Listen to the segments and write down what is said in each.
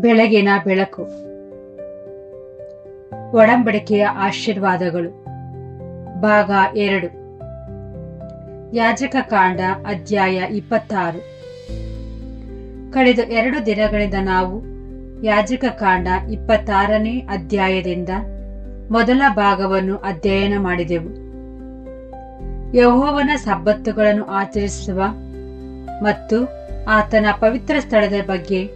ಬೆಳಗಿನ ಬೆಳಕು. ಒಡಂಬಡಿಕೆಯ ಆಶೀರ್ವಾದಗಳು. ಭಾಗ ಎರಡು. ಯಾಜಕ ಕಾಂಡ, ಅಧ್ಯಾಯ ಇಪ್ಪತ್ತಾರು. ಕಳೆದ ಎರಡು ದಿನಗಳಿಂದ ನಾವು ಯಾಜಕ ಕಾಂಡ ಇಪ್ಪತ್ತಾರನೇ ಅಧ್ಯಾಯದಿಂದ ಮೊದಲ ಭಾಗವನ್ನು ಅಧ್ಯಯನ ಮಾಡಿದೆವು. ಯಹೋವನ ಸಬ್ಬತ್ತುಗಳನ್ನು ಆಚರಿಸುವ ಮತ್ತು ಆತನ ಪವಿತ್ರ ಸ್ಥಳದ ಬಗ್ಗೆ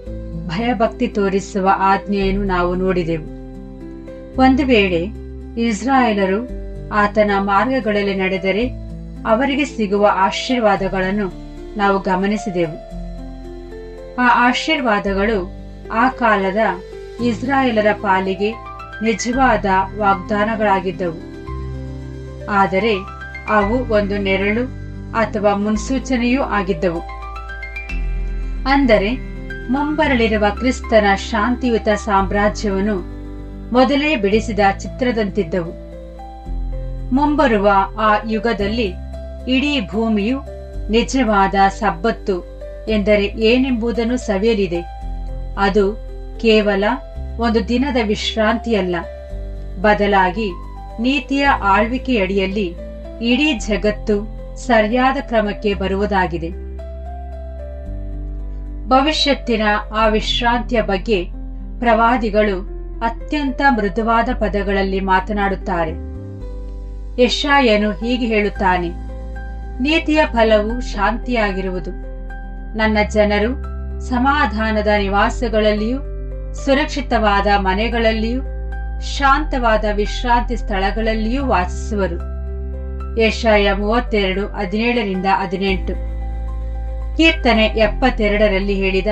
ಭಯಭಕ್ತಿ ತೋರಿಸುವ ಆಜ್ಞೆಯನ್ನು ನಾವು ನೋಡಿದೆವು. ಒಂದು ವೇಳೆ ಇಸ್ರಾಯೇಲರು ಆತನ ಮಾರ್ಗಗಳಲ್ಲಿ ನಡೆದರೆ ಅವರಿಗೆ ಸಿಗುವ ಆಶೀರ್ವಾದಗಳನ್ನು ನಾವು ಗಮನಿಸಿದೆವು. ಆ ಆಶೀರ್ವಾದಗಳು ಆ ಕಾಲದ ಇಸ್ರಾಯೇಲರ ಪಾಲಿಗೆ ನಿಜವಾದ ವಾಗ್ದಾನಗಳಾಗಿದ್ದವು. ಆದರೆ ಅವು ಒಂದು ನೆರಳು ಅಥವಾ ಮುನ್ಸೂಚನೆಯೂ ಆಗಿದ್ದವು. ಅಂದರೆ ಮುಂಬರಲಿರುವ ಕ್ರಿಸ್ತನ ಶಾಂತಿಯುತ ಸಾಮ್ರಾಜ್ಯವನ್ನು ಮೊದಲೇ ಬಿಡಿಸಿದ ಚಿತ್ರದಂತಿದ್ದವು. ಮುಂಬರುವ ಆ ಯುಗದಲ್ಲಿ ಇಡೀ ಭೂಮಿಯು ನಿಜವಾದ ಸಬ್ಬತ್ತು ಎಂದರೆ ಏನೆಂಬುದನ್ನು ಸವಿಯಲಿದೆ. ಅದು ಕೇವಲ ಒಂದು ದಿನದ ವಿಶ್ರಾಂತಿಯಲ್ಲ. ಬದಲಾಗಿ ನೀತಿಯ ಆಳ್ವಿಕೆಯಡಿಯಲ್ಲಿ ಇಡೀ ಜಗತ್ತು ಸರಿಯಾದ ಕ್ರಮಕ್ಕೆ ಬರುವುದಾಗಿದೆ. ಭವಿಷ್ಯತ್ತಿನ ಆ ವಿಶ್ರಾಂತಿಯ ಬಗ್ಗೆ ಪ್ರವಾದಿಗಳು ಅತ್ಯಂತ ಮೃದುವಾದ ಪದಗಳಲ್ಲಿ ಮಾತನಾಡುತ್ತಾರೆ. ಯಶಾಯನು ಹೀಗೆ ಹೇಳುತ್ತಾನೆ, ನೀತಿಯ ಫಲವು ಶಾಂತಿಯಾಗಿರುವುದು. ನನ್ನ ಜನರು ಸಮಾಧಾನದ ನಿವಾಸಗಳಲ್ಲಿಯೂ ಸುರಕ್ಷಿತವಾದ ಮನೆಗಳಲ್ಲಿಯೂ ಶಾಂತವಾದ ವಿಶ್ರಾಂತಿ ಸ್ಥಳಗಳಲ್ಲಿಯೂ ವಾಸಿಸುವರು. ಯಶಾಯ ಮೂವತ್ತೆರಡು ಹದಿನೇಳರಿಂದ ಹದಿನೆಂಟು. ಕೀರ್ತನೆ ಎಪ್ಪತ್ತೆರಡರಲ್ಲಿ ಹೇಳಿದ,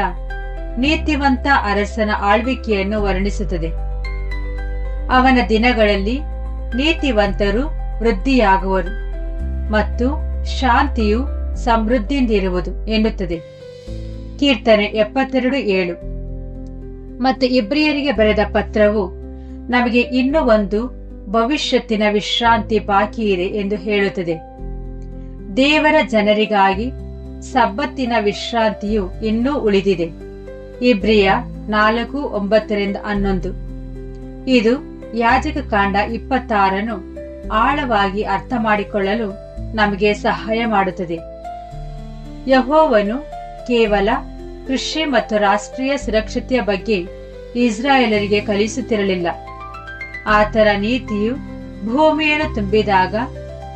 ನೀತಿವಂತ ಅರಸನ ಆಳ್ವಿಕೆಯನ್ನು ವರ್ಣಿಸುತ್ತದೆ. ಅವನ ದಿನಗಳಲ್ಲಿ ನೀತಿವಂತರು ವೃದ್ಧಿಯಾಗುವರು ಮತ್ತು ಶಾಂತಿಯು ಸಮೃದ್ಧಿಯಿಂದಿರುವುದು ಎನ್ನುತ್ತದೆ. ಕೀರ್ತನೆ ಎಪ್ಪತ್ತೆರಡು ಏಳು. ಮತ್ತು ಇಬ್ರಿಯರಿಗೆ ಬರೆದ ಪತ್ರವು, ನಮಗೆ ಇನ್ನೂ ಒಂದು ಭವಿಷ್ಯತ್ತಿನ ವಿಶ್ರಾಂತಿ ಬಾಕಿ ಇದೆ ಎಂದು ಹೇಳುತ್ತದೆ. ದೇವರ ಜನರಿಗಾಗಿ ಸಬ್ಬತ್ತಿನ ವಿಶ್ರಾಂತಿಯು ಇನ್ನೂ ಉಳಿದಿದೆ. ಇಬ್ರಿಯ ನಾಲ್ಕು, ಒಂಬತ್ತರಿಂದ ಹನ್ನೊಂದು. ಇದು ಯಾಜಕ ಕಾಂಡ ಇಪ್ಪತ್ತಾರನ್ನು ಆಳವಾಗಿ ಅರ್ಥ ಮಾಡಿಕೊಳ್ಳಲು ನಮಗೆ ಸಹಾಯ ಮಾಡುತ್ತದೆ. ಯಹೋವನು ಕೇವಲ ಕೃಷಿ ಮತ್ತು ರಾಷ್ಟ್ರೀಯ ಸುರಕ್ಷತೆಯ ಬಗ್ಗೆ ಇಸ್ರಾಯೇಲರಿಗೆ ಕಲಿಸುತ್ತಿರಲಿಲ್ಲ. ಆತನ ನೀತಿಯು ಭೂಮಿಯನ್ನು ತುಂಬಿದಾಗ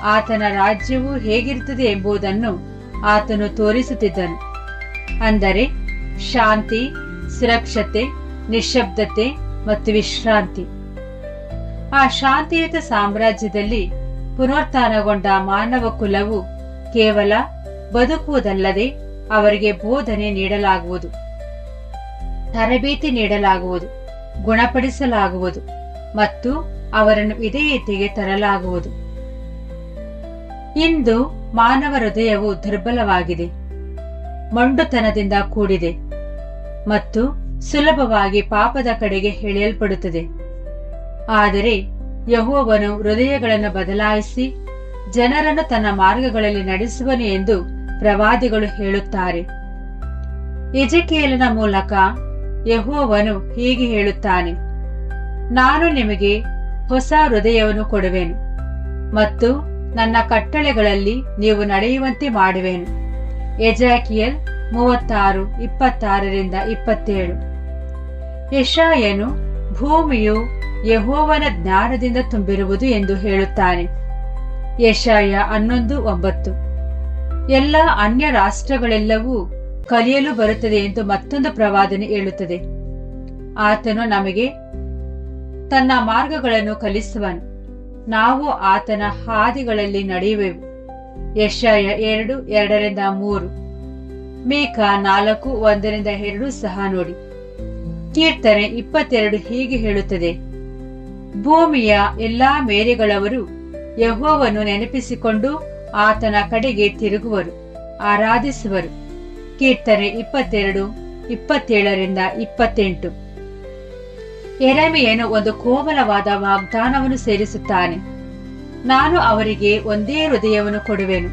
ಆತನ ರಾಜ್ಯವು ಹೇಗಿರುತ್ತದೆ ಎಂಬುದನ್ನು ಆತನು ತೋರಿಸುತ್ತಿದ್ದನು. ಅಂದರೆ ಶಾಂತಿ, ಸುರಕ್ಷತೆ ನಿಶಬ್ದತೆ ಮತ್ತು ವಿಶ್ರಾಂತಿ. ಆ ಶಾಂತಿಯುತ ಸಾಮ್ರಾಜ್ಯದಲ್ಲಿ ಪುನರುತ್ಥಾನಗೊಂಡ ಮಾನವ ಕುಲವು ಕೇವಲ ಬದುಕುವುದಲ್ಲದೆ ಅವರಿಗೆ ಬೋಧನೆ ನೀಡಲಾಗುವುದು. ತರಬೇತಿ ನೀಡಲಾಗುವುದು, ಗುಣಪಡಿಸಲಾಗುವುದು ಮತ್ತು ಅವರನ್ನು ವಿಧೇಯತೆಗೆ ತರಲಾಗುವುದು. ಇಂದು ಮಾನವ ಹೃದಯವು ದುರ್ಬಲವಾಗಿದೆ. ಮೊಂಡುತನದಿಂದ ಕೂಡಿದೆ ಮತ್ತು ಸುಲಭವಾಗಿ ಪಾಪದ ಕಡೆಗೆ ಎಳೆಯಲ್ಪಡುತ್ತದೆ. ಆದರೆ ಯಹೋವನು ಹೃದಯಗಳನ್ನು ಬದಲಾಯಿಸಿ ಜನರನ್ನು ತನ್ನ ಮಾರ್ಗಗಳಲ್ಲಿ ನಡೆಸುವನು ಎಂದು ಪ್ರವಾದಿಗಳು ಹೇಳುತ್ತಾರೆ. ಎಜಕೇಲನ ಮೂಲಕ ಯಹೋವನು ಹೀಗೆ ಹೇಳುತ್ತಾನೆ, ನಾನು ನಿಮಗೆ ಹೊಸ ಹೃದಯವನ್ನು ಕೊಡುವೆನು ಮತ್ತು ನನ್ನ ಕಟ್ಟಳೆಗಳಲ್ಲಿ ನೀವು ನಡೆಯುವಂತೆ ಮಾಡುವೆನು. ಎಜಾಕಿಯಲ್ ಮೂವತ್ತಾರು, ಇಪ್ಪತ್ತಾರರಿಂದ ಇಪ್ಪತ್ತೇಳು. ಯಶಾಯನು, ಭೂಮಿಯು ಯಹೋವನ ಜ್ಞಾನದಿಂದ ತುಂಬಿರುವುದು ಎಂದು ಹೇಳುತ್ತಾನೆ. ಯಶಾಯ ಹನ್ನೊಂದು, ಒಂಬತ್ತು. ಎಲ್ಲ ಅನ್ಯ ರಾಷ್ಟ್ರಗಳೆಲ್ಲವೂ ಕಲಿಯಲು ಬರುತ್ತದೆ ಎಂದು ಮತ್ತೊಂದು ಪ್ರವಾದನೆ ಹೇಳುತ್ತದೆ. ಆತನು ನಮಗೆ ತನ್ನ ಮಾರ್ಗಗಳನ್ನು ಕಲಿಸುವನು. ನಾವು ಆತನ ಹಾದಿಗಳಲ್ಲಿ ನಡೆಯುವೆವು. ಯಶಾಯ ಎರಡು, ಎರಡರಿಂದ ಮೂರು. ಮೇಕ ನಾಲ್ಕು, ಒಂದರಿಂದ ಎರಡು ಸಹ ನೋಡಿ. ಕೀರ್ತನೆ ಇಪ್ಪತ್ತೆರಡು ಹೀಗೆ ಹೇಳುತ್ತದೆ. ಭೂಮಿಯ ಎಲ್ಲಾ ಮೇರೆಗಳವರು ಯಹೋವನ್ನು ನೆನಪಿಸಿಕೊಂಡು ಆತನ ಕಡೆಗೆ ತಿರುಗುವರು, ಆರಾಧಿಸುವರು. ಕೀರ್ತನೆ ಇಪ್ಪತ್ತೆರಡು, ಇಪ್ಪತ್ತೇಳರಿಂದ ಇಪ್ಪತ್ತೆಂಟು. ಎರೆಮೆಯನು ಒಂದು ಕೋಮಲವಾದ ವಾಗ್ದಾನವನ್ನು ಸೇರಿಸುತ್ತಾನೆ. ನಾನು ಅವರಿಗೆ ಒಂದೇ ಹೃದಯವನ್ನು ಕೊಡುವೆನು.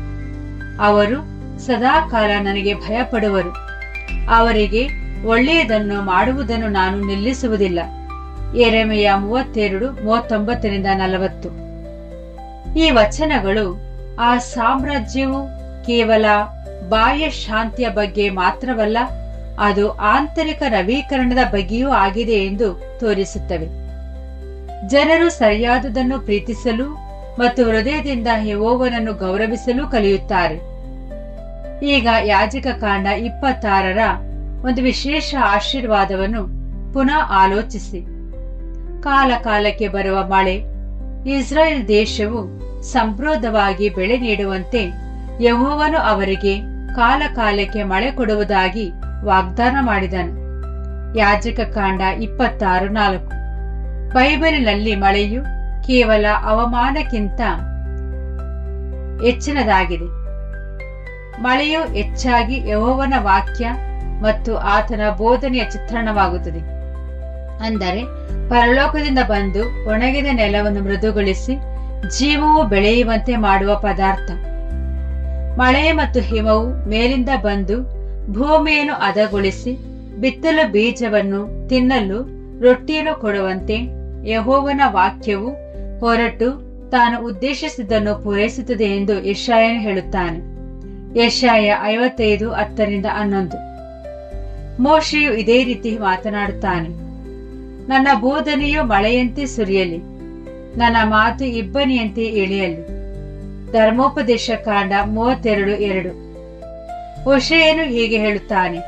ಅವರು ಸದಾಕಾಲ ನನಗೆ ಭಯಪಡುವರು. ಅವರಿಗೆ ಒಳ್ಳೆಯದನ್ನು ಮಾಡುವುದನ್ನು ನಾನು ನಿಲ್ಲಿಸುವುದಿಲ್ಲ. ಎರೆಮೆಯ ಮೂವತ್ತೆರಡು, ಮೂವತ್ತೊಂಬತ್ತರಿಂದ ನಲವತ್ತು. ಈ ವಚನಗಳು ಆ ಸಾಮ್ರಾಜ್ಯವು ಕೇವಲ ಬಾಹ್ಯ ಶಾಂತಿಯ ಬಗ್ಗೆ ಮಾತ್ರವಲ್ಲ ಅದು ಆಂತರಿಕ ನವೀಕರಣದ ಬಗ್ಗೆಯೂ ಆಗಿದೆ ಎಂದು ತೋರಿಸುತ್ತವೆ. ಜನರು ಸರಿಯಾದುದನ್ನು ಪ್ರೀತಿಸಲು ಮತ್ತು ಹೃದಯದಿಂದ ಹೆವೋವನನ್ನು ಗೌರವಿಸಲು ಕಲಿಯುತ್ತಾರೆ. ಈಗ ಯಾಜಕ ಕಾಂಡ ಇಪ್ಪತ್ತಾರರ ಒಂದು ವಿಶೇಷ ಆಶೀರ್ವಾದವನ್ನು ಪುನಃ ಆಲೋಚಿಸಿ. ಕಾಲ ಕಾಲಕ್ಕೆ ಬರುವ ಮಳೆ, ಇಸ್ರಾಯೇಲ್ ದೇಶವು ಸಮೃದ್ಧವಾಗಿ ಬೆಳೆ ನೀಡುವಂತೆ ಯಹೋವನು ಅವರಿಗೆ ಕಾಲ ಕಾಲಕ್ಕೆ ಮಳೆ ಕೊಡುವುದಾಗಿ ವಾಗ್ದಾನ ಮಾಡಿದನು. ಯಾಜಕ ಕಾಂಡ ಇಪ್ಪತ್ತಾರು ನಾಲ್ಕು. ಬೈಬಲಿನಲ್ಲಿ ಮಳೆಯು ಕೇವಲ ಅವಮಾನಕ್ಕಿಂತ ಹೆಚ್ಚಿನದಾಗಿದೆ. ಮಳೆಯು ಹೆಚ್ಚಾಗಿ ಯಹೋವನ ವಾಕ್ಯ ಮತ್ತು ಆತನ ಬೋಧನೆಯ ಚಿತ್ರಣವಾಗುತ್ತದೆ. ಅಂದರೆ, ಪರಲೋಕದಿಂದ ಬಂದು ಒಣಗಿದ ನೆಲವನ್ನು ಮೃದುಗೊಳಿಸಿ ಜೀವವು ಬೆಳೆಯುವಂತೆ ಮಾಡುವ ಪದಾರ್ಥ. ಮಳೆ ಮತ್ತು ಹಿಮವು ಮೇಲಿಂದ ಬಂದು ಭೂಮಿಯನ್ನು ಹದಗೊಳಿಸಿ ಬಿತ್ತಲು ಬೀಜವನ್ನು ತಿನ್ನಲು ರೊಟ್ಟಿಯನ್ನು ಕೊಡುವಂತೆ ಯಹೋವನ ವಾಕ್ಯವು ಹೊರಟು ತಾನು ಉದ್ದೇಶಿಸಿದ್ದನ್ನು ಪೂರೈಸುತ್ತದೆ ಎಂದು ಯಶಾಯನು ಹೇಳುತ್ತಾನೆ. ಯಶಾಯ ಐವತ್ತೈದು ಹತ್ತರಿಂದ ಹನ್ನೊಂದು. ಮೋಶೆಯು ಇದೇ ರೀತಿ ಮಾತನಾಡುತ್ತಾನೆ. ನನ್ನ ಬೋಧನೆಯು ಮಳೆಯಂತೆ ಸುರಿಯಲಿ, ನನ್ನ ಮಾತು ಇಬ್ಬನಿಯಂತೆ ಇಳಿಯಲಿ. ಧರ್ಮೋಪದೇಶ ಕಾಂಡ ಮೂವತ್ತೆರಡು ಎರಡು. ಹೊಷೆಯನು ಹೀಗೆ ಹೇಳುತ್ತಾನೆ,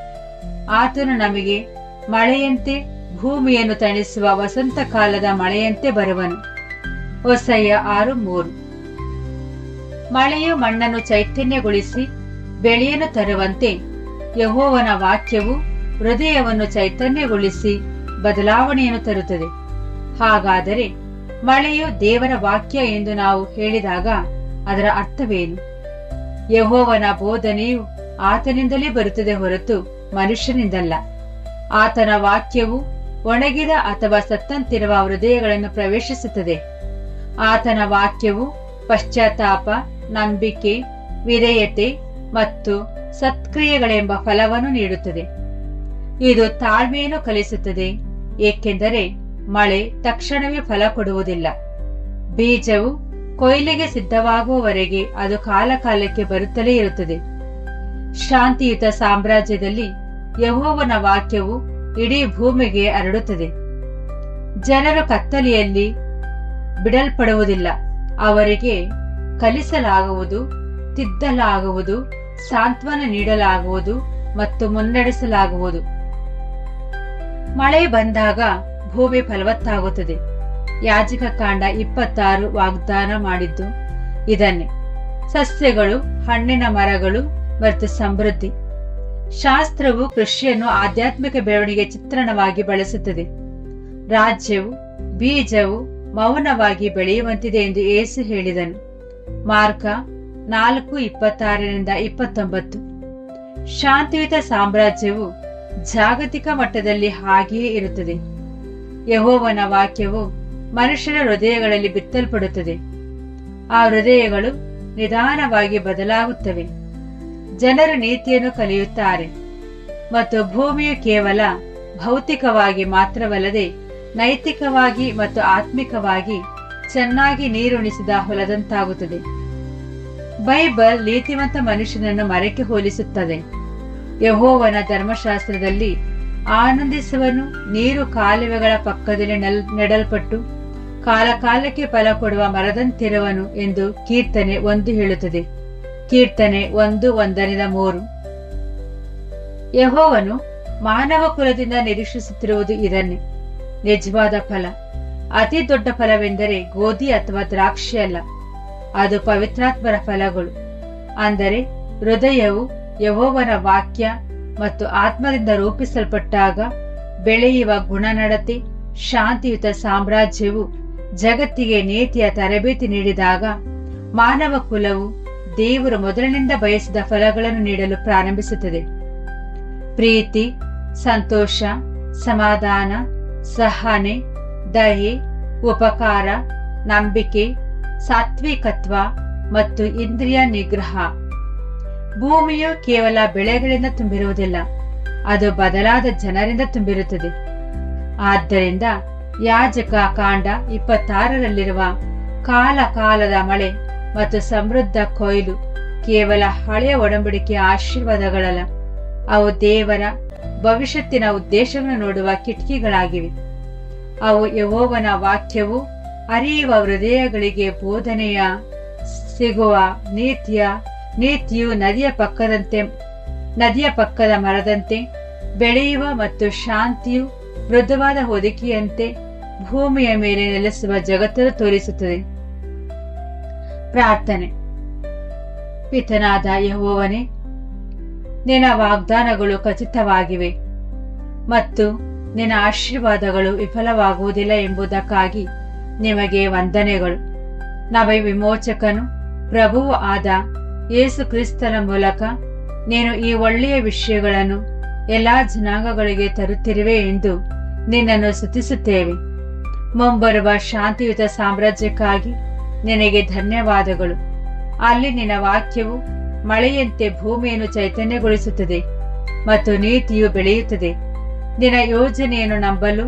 ಆತನು ನಮಗೆ ಮಳೆಯಂತೆ ಭೂಮಿಯನ್ನು ತಣಿಸುವ ವಸಂತ ಕಾಲದ ಮಳೆಯಂತೆ ಬರುವನು. ಹೊಸಯ್ಯ ಆರು ಮೂರು. ಮಳೆಯು ಮಣ್ಣನ್ನು ಚೈತನ್ಯಗೊಳಿಸಿ ಬೆಳೆಯನ್ನು ತರುವಂತೆ ಯಹೋವನ ವಾಕ್ಯವು ಹೃದಯವನ್ನು ಚೈತನ್ಯಗೊಳಿಸಿ ಬದಲಾವಣೆಯನ್ನು ತರುತ್ತದೆ. ಹಾಗಾದರೆ ಮಳೆಯು ದೇವರ ವಾಕ್ಯ ಎಂದು ನಾವು ಹೇಳಿದಾಗ ಅದರ ಅರ್ಥವೇನು? ಯಹೋವನ ಬೋಧನೆಯು ಆತನಿಂದಲೇ ಬರುತ್ತದೆ ಹೊರತು ಮನುಷ್ಯನಿಂದಲ್ಲ. ಆತನ ವಾಕ್ಯವು ಒಣಗಿದ ಅಥವಾ ಸತ್ತಂತಿರುವ ಹೃದಯಗಳನ್ನು ಪ್ರವೇಶಿಸುತ್ತದೆ. ಆತನ ವಾಕ್ಯವು ಪಶ್ಚಾತ್ತಾಪ, ನಂಬಿಕೆ, ವಿಧೇಯತೆ ಮತ್ತು ಸತ್ಕ್ರಿಯೆಗಳೆಂಬ ಫಲವನ್ನು ನೀಡುತ್ತದೆ. ಇದು ತಾಳ್ಮೆಯನ್ನು ಕಲಿಸುತ್ತದೆ, ಏಕೆಂದರೆ ಮಳೆ ತಕ್ಷಣವೇ ಫಲ ಕೊಡುವುದಿಲ್ಲ. ಬೀಜವು ಕೊಯ್ಲಿಗೆ ಸಿದ್ಧವಾಗುವವರೆಗೆ ಅದು ಕಾಲಕಾಲಕ್ಕೆ ಬರುತ್ತಲೇ ಇರುತ್ತದೆ. ಶಾಂತಿಯುತ ಸಾಮ್ರಾಜ್ಯದಲ್ಲಿ ಯಹೋವನ ವಾಕ್ಯವು ಇಡೀ ಭೂಮಿಗೆ ಹರಡುತ್ತದೆ. ಜನರು ಕತ್ತಲೆಯಲ್ಲಿ ಬಿಡಲ್ಪಡುವುದಿಲ್ಲ. ಅವರಿಗೆ ಕಲಿಸಲಾಗುವುದು, ತಿದ್ದಲಾಗುವುದು, ಸಾಂತ್ವನ ನೀಡಲಾಗುವುದು ಮತ್ತು ಮುನ್ನಡೆಸಲಾಗುವುದು. ಮಳೆ ಬಂದಾಗ ಭೂಮಿ ಫಲವತ್ತಾಗುತ್ತದೆ. ಯಾಜಕ ಕಾಂಡ ಇಪ್ಪತ್ತಾರು ವಾಗ್ದಾನ ಮಾಡಿದ್ದು ಇದನ್ನೇ. ಸಸ್ಯಗಳು, ಹಣ್ಣಿನ ಮರಗಳು ಮತ್ತು ಸಮೃದ್ಧಿ. ಶಾಸ್ತ್ರವು ಕೃಷಿಯನ್ನು ಆಧ್ಯಾತ್ಮಿಕ ಬೆಳವಣಿಗೆ ಚಿತ್ರಣವಾಗಿ ಬಳಸುತ್ತದೆ. ರಾಜ್ಯವು, ಬೀಜವು ಮೌನವಾಗಿ ಬೆಳೆಯುವಂತಿದೆ ಎಂದು ಏಸು ಹೇಳಿದನು. ಮಾರ್ಕ ನಾಲ್ಕು ಇಪ್ಪತ್ತಾರರಿಂದ ಇಪ್ಪತ್ತೊಂಬತ್ತು. ಶಾಂತಿಯುತ ಸಾಮ್ರಾಜ್ಯವು ಜಾಗತಿಕ ಮಟ್ಟದಲ್ಲಿ ಹಾಗೆಯೇ ಇರುತ್ತದೆ. ಯಹೋವನ ವಾಕ್ಯವು ಮನುಷ್ಯರ ಹೃದಯಗಳಲ್ಲಿ ಬಿತ್ತಲ್ಪಡುತ್ತದೆ. ಆ ಹೃದಯಗಳು ನಿಧಾನವಾಗಿ ಬದಲಾಗುತ್ತವೆ. ಜನರು ನೀತಿಯನ್ನು ಕಲಿಯುತ್ತಾರೆ. ಮತ್ತು ಭೂಮಿಯು ಕೇವಲ ಭೌತಿಕವಾಗಿ ಮಾತ್ರವಲ್ಲದೆ ನೈತಿಕವಾಗಿ ಮತ್ತು ಆತ್ಮಿಕವಾಗಿ ಚೆನ್ನಾಗಿ ನೀರುಣಿಸಿದ ಹೊಲದಂತಾಗುತ್ತದೆ. ಬೈಬಲ್ ನೀತಿವಂತ ಮನುಷ್ಯನನ್ನು ಮರಕ್ಕೆ ಹೋಲಿಸುತ್ತದೆ. ಯಹೋವನ ಧರ್ಮಶಾಸ್ತ್ರದಲ್ಲಿ ಆನಂದಿಸುವನು ನೀರು ಕಾಲುವೆಗಳ ಪಕ್ಕದಲ್ಲಿ ನೆಡಲ್ಪಟ್ಟು ಕಾಲಕಾಲಕ್ಕೆ ಫಲ ಕೊಡುವ ಮರದಂತಿರುವನು ಎಂದು ಕೀರ್ತನೆ ಒಂದು ಹೇಳುತ್ತದೆ. ಕೀರ್ತನೆ ಒಂದು ಒಂದರಿಂದ ಮೂರು. ಯಹೋವನು ಮಾನವ ಕುಲದಿಂದ ನಿರೀಕ್ಷಿಸುತ್ತಿರುವುದು ಇದನ್ನೇ. ನಿಜವಾದ ಫಲ. ಅತಿ ದೊಡ್ಡ ಫಲವೆಂದರೆ ಗೋಧಿ ಅಥವಾ ದ್ರಾಕ್ಷಿ ಅಲ್ಲ. ಅದು ಪವಿತ್ರಾತ್ಮರ ಫಲಗಳು. ಅಂದರೆ ಹೃದಯವು ಯಹೋವನ ವಾಕ್ಯ ಮತ್ತು ಆತ್ಮದಿಂದ ರೂಪಿಸಲ್ಪಟ್ಟಾಗ ಬೆಳೆಯುವ ಗುಣನಡತೆ, ಶಾಂತಿಯುತ ಸಾಮ್ರಾಜ್ಯವು ಜಗತ್ತಿಗೆ ನೀತಿಯ ತರಬೇತಿ ನೀಡಿದಾಗ ಮಾನವ ಕುಲವು ದೇವರು ಮೊದಲಿನಿಂದ ಬಯಸಿದ ಫಲಗಳನ್ನು ನೀಡಲು ಪ್ರಾರಂಭಿಸುತ್ತದೆ. ಪ್ರೀತಿ, ಸಂತೋಷ, ಸಮಾಧಾನ, ಸಹನೆ, ದಯೆ, ಉಪಕಾರ, ನಂಬಿಕೆ, ಸಾತ್ವಿಕತ್ವ ಮತ್ತು ಇಂದ್ರಿಯ ನಿಗ್ರಹ. ಭೂಮಿಯು ಕೇವಲ ಬೆಳೆಗಳಿಂದ ತುಂಬಿರುವುದಿಲ್ಲ, ಅದು ಬದಲಾದ ಜನರಿಂದ ತುಂಬಿರುತ್ತದೆ. ಆದ್ದರಿಂದ ಯಾಜಕ ಕಾಂಡ ಇಪ್ಪತ್ತಾರರಲ್ಲಿರುವ ಕಾಲ ಕಾಲದ ಮಳೆ ಮತ್ತು ಸಮೃದ್ಧ ಕೊಯ್ಲು, ಕೇವಲ ಹಳೆಯ ಒಡಂಬಡಿಕೆಯ ಆಶೀರ್ವಾದಗಳಲ್ಲ. ಅವು ದೇವರ ಭವಿಷ್ಯತ್ತಿನ ಉದ್ದೇಶವನ್ನು ನೋಡುವ ಕಿಟಕಿಗಳಾಗಿವೆ. ಅವು ಯವೋವನ ವಾಕ್ಯವು ಅರಿಯುವ ಹೃದಯಗಳಿಗೆ ಬೋಧನೆಯ ಸಿಗುವ ನೀತಿಯ, ನೀತಿಯು ನದಿಯ ಪಕ್ಕದಂತೆ, ನದಿಯ ಪಕ್ಕದ ಮರದಂತೆ, ಬೆಳೆಯುವ ಮತ್ತು ಶಾಂತಿಯು ಮೃದುವಾದ ಹೊದಿಕೆಯಂತೆ ಭೂಮಿಯ ಮೇಲೆ ನೆಲೆಸುವ ಜಗತ್ತನ್ನು ತೋರಿಸುತ್ತದೆ. ಪ್ರಾರ್ಥನೆ. ಪಿತನಾದ ಯಹೋವನೇ, ನಿನ್ನ ವಾಗ್ದಾನಗಳು ಖಚಿತವಾಗಿವೆ ಮತ್ತು ನಿನ್ನ ಆಶೀರ್ವಾದಗಳು ವಿಫಲವಾಗುವುದಿಲ್ಲ ಎಂಬುದಕ್ಕಾಗಿ ನಿಮಗೆ ವಂದನೆಗಳು. ನವ ವಿಮೋಚಕನು, ಪ್ರಭುವು ಆದ ಯೇಸು ಕ್ರಿಸ್ತನ ಮೂಲಕ ನೀನು ಈ ಒಳ್ಳೆಯ ವಿಷಯಗಳನ್ನು ಎಲ್ಲಾ ಜನಾಂಗಗಳಿಗೆ ತರುತ್ತಿರುವೆ ಎಂದು ನಿನ್ನನ್ನು ಸ್ತುತಿಸುತ್ತೇವೆ. ಮುಂಬರುವ ಶಾಂತಿಯುತ ಸಾಮ್ರಾಜ್ಯಕ್ಕಾಗಿ ನಿನಗೆ ಧನ್ಯವಾದಗಳು. ಅಲ್ಲಿ ನಿನ್ನ ವಾಕ್ಯವು ಮಳೆಯಂತೆ ಭೂಮಿಯನ್ನು ಚೈತನ್ಯಗೊಳಿಸುತ್ತದೆ ಮತ್ತು ನೀತಿಯು ಬೆಳೆಯುತ್ತದೆ. ನಿನ್ನ ಯೋಜನೆಯನ್ನು ನಂಬಲು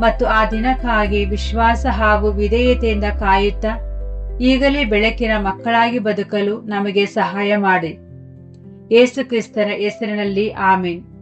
ಮತ್ತು ಆ ದಿನಕ್ಕಾಗಿ ವಿಶ್ವಾಸ ಹಾಗೂ ವಿಧೇಯತೆಯಿಂದ ಕಾಯುತ್ತಾ ಈಗಲೇ ಬೆಳಕಿನ ಮಕ್ಕಳಾಗಿ ಬದುಕಲು ನಮಗೆ ಸಹಾಯ ಮಾಡಿ. ಕ್ರಿಸ್ತನ ಹೆಸರಿನಲ್ಲಿ ಆಮೀನ್.